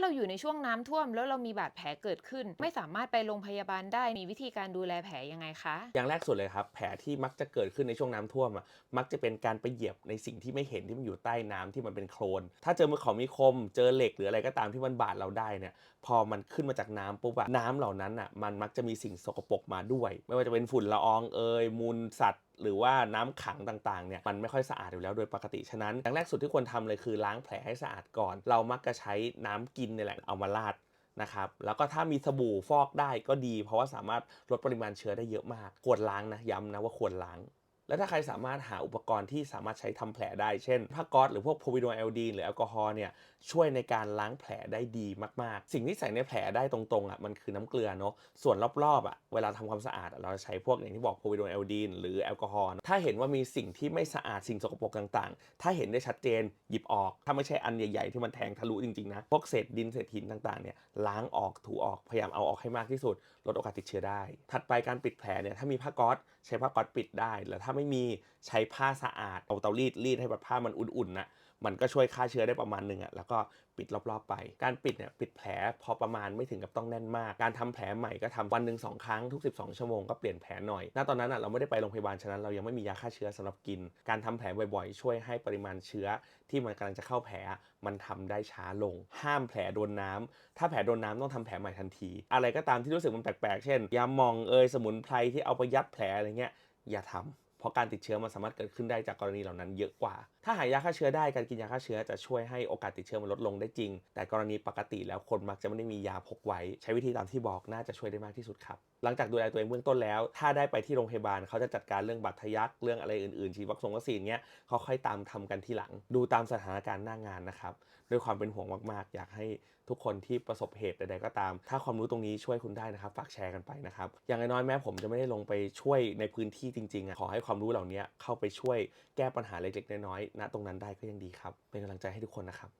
เราอยู่ในช่วงน้ำท่วม แล้วเรามีบาดแผลเกิดขึ้น ไม่สามารถไปโรงพยาบาลได้มีวิธีการดูแลแผลยังไงคะ อย่างแรกสุดเลยครับ แผลที่มักจะเกิดขึ้นในช่วงน้ำท่วมอะมักจะเป็นการไปเหยียบในสิ่งที่ไม่เห็นที่มันอยู่ใต้น้ำที่มันเป็นโคลน ถ้าเจอมือของมีคม เจอเหล็กหรืออะไรก็ตามที่มันบาดเราได้เนี่ยพอมันขึ้นมาจากน้ำปุ๊บอะน้ำเหล่านั้นอะมันมักจะมีสิ่งสกปรกมาด้วย ไม่ว่าจะเป็นฝุ่นละอองเอยมูลสัตว์ หรือว่าน้ำขังต่างๆเนี่ยมันไม่ค่อยสะอาดอยู่แล้วโดยปกติฉะนั้นอย่างแรกสุดที่ควรทำเลยคือล้างแผลให้สะอาดก่อน เรามักจะใช้น้ำกินนี่แหละเอามาราดนะครับแล้วก็ถ้ามีสบู่ฟอกได้ก็ดี เพราะว่าสามารถลดปริมาณเชื้อได้เยอะมาก ควรล้างนะย้ำนะว่าควรล้าง แล้วถ้าใครสามารถหาอุปกรณ์ที่สามารถใช้ทำแผลได้ เช่นผ้าก๊อซหรือพวกโพวิโดเอลดีนหรือแอลกอฮอล์เนี่ยช่วยในการล้างแผลได้ดีมากๆ สิ่งที่ใส่ในแผลได้ตรงๆอะมันคือน้ำเกลือเนาะส่วนรอบๆอะเวลาทำความสะอาด เราจะใช้พวกอย่างที่บอกโพวิโดเอลดีนหรือแอลกอฮอล์ถ้าเห็นว่ามีสิ่งที่ไม่สะอาดสิ่งสกปรกต่างๆ ถ้าเห็นได้ชัดเจนหยิบออก ถ้าไม่ใช่อันใหญ่ๆ ที่มันแทงทะลุจริงๆนะพวกเศษดินเศษหินต่างๆเนี่ยล้างออกถูออกพยายามเอาออกให้มากที่สุด ลดโอกาสติดเชื้อได้ ถัดไปการปิดแผลเนี่ยถ้ามีผ้าก๊อซใช้ผ้าก๊อซปิดได้แล้วถ้าไม่มีใช้ผ้าสะอาดเอาเตารีดรีดให้แบบผ้ามันอุ่นๆนะมันก็ช่วยฆ่าเชื้อได้ประมาณหนึ่งอะแล้วก็ปิดรอบๆไป การปิดเนี่ยปิดแผลพอประมาณไม่ถึงกับต้องแน่นมาก การทำแผลใหม่ก็ทำวันหนึ่งสองครั้งทุก 12 ชั่วโมงก็เปลี่ยนแผลหน่อย ณ ตอนนั้นอะเราไม่ได้ไปโรงพยาบาล ฉะนั้นเรายังไม่มียาฆ่าเชื้อสำหรับกิน การทำแผลบ่อยๆ ช่วยให้ปริมาณเชื้อที่มันกำลังจะเข้าแผลมันทำได้ช้าลง ห้ามแผลโดนน้ำถ้าแผลโดนน้ำต้องทำแผลใหม่ทันที อะไรก็ตามที่รู้สึกมันแปลกๆ เช่น ยาหมองเอยสมุนไพรที่เอาไปยัดแผลอะไรเงี้ยอย่าทำ เพราะการติดเชื้อมันสามารถเกิดขึ้นได้จากกรณีเหล่านั้นเยอะกว่า ถ้าหายาฆ่าเชื้อได้การกินยาฆ่าเชื้อจะช่วยให้โอกาสติดเชื้อมันลดลงได้จริง แต่กรณีปกติแล้วคนมักจะไม่ได้มียาพกไว้ ใช้วิธีตามที่บอกน่าจะช่วยได้มากที่สุดครับ หลังจากดูแลตัวเองเบื้องต้นแล้ว ถ้าได้ไปที่โรงพยาบาลเขาจะจัดการเรื่องบัตรทะยักเรื่องอะไรอื่นๆฉีดวัคซีนวัคซีนเงี้ยเขาค่อยตามทำกันทีหลัง ดูตามสถานการณ์หน้างานนะครับด้วยความเป็นห่วงมากๆ อยากให้ทุกคนที่ประสบเหตุใดๆก็ตาม ถ้าความรู้ตรงนี้ช่วยคุณได้นะครับ ฝากแชร์กันไปนะครับอย่างน้อยแม้ผมจะไม่ได้ลงไปช่วยในพื้นที่จริงๆอะขอให้ความรู้เหล่านี้เข้าไปช่วยแก้ปัญหาเล็กๆน้อยๆณตรงนั้นได้ก็ยังดีครับ เป็นกำลังใจให้ทุกคนนะครับ